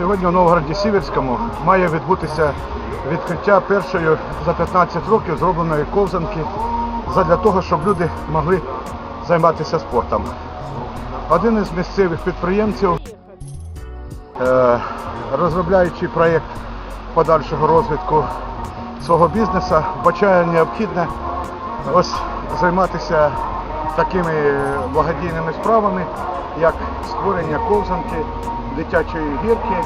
Сьогодні у Новгороді Сіверському має відбутися відкриття першої за 15 років зробленої ковзанки задля того, щоб люди могли займатися спортом. Один із місцевих підприємців, е, розробляючи проєкт подальшого розвитку свого бізнесу, вбачає необхідне ось займатися такими благодійними справами, як створення ковзанки, дитячої гірки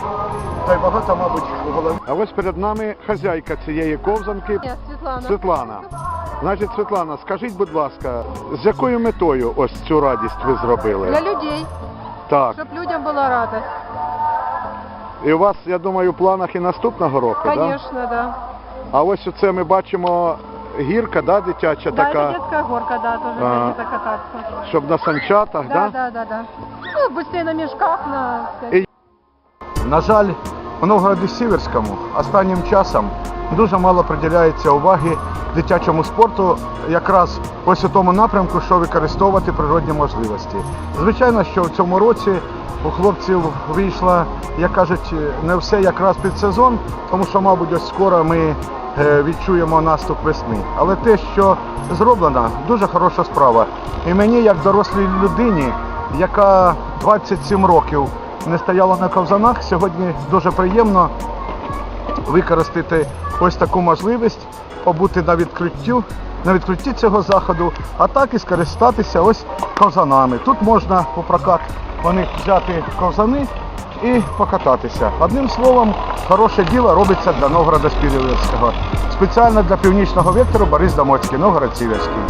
та й багато, мабуть, у голові. А ось перед нами хазяйка цієї ковзанки Я Світлана. Світлана. Значить, Світлана, скажіть, будь ласка, з якою метою ось цю радість ви зробили? Для людей, Так. щоб людям була радость. І у вас, я думаю, в планах і наступного року, так? Конечно, да. А ось оце ми бачимо гірка, да, дитяча Да, така, это детская горка, да, тоже А. хотите кататься. щоб на санчатах, Да, да? да, да, да. Ну, быстрее на мешках, на... І- На жаль, у Новгороді Сіверському останнім часом дуже мало приділяється уваги дитячому спорту, якраз ось у тому напрямку, що використовувати природні можливості. Звичайно, що в цьому році у хлопців вийшло, як кажуть, не все якраз під сезон, тому що, мабуть, ось скоро ми е, відчуємо наступ весни. Але те, що зроблено, дуже хороша справа. І мені, як дорослій людині, яка 27 років не стояла на ковзанах, сьогодні дуже приємно використати ось таку можливість побути на відкриттю, на відкритті цього заходу, а так і скористатися ось ковзанами. Тут можна у прокат них взяти ковзани і покататися. Одним словом, хороше діло робиться для Новгорода Спілівського. Спеціально для північного вектору Борис Дамоцький, Новгород Сіверський.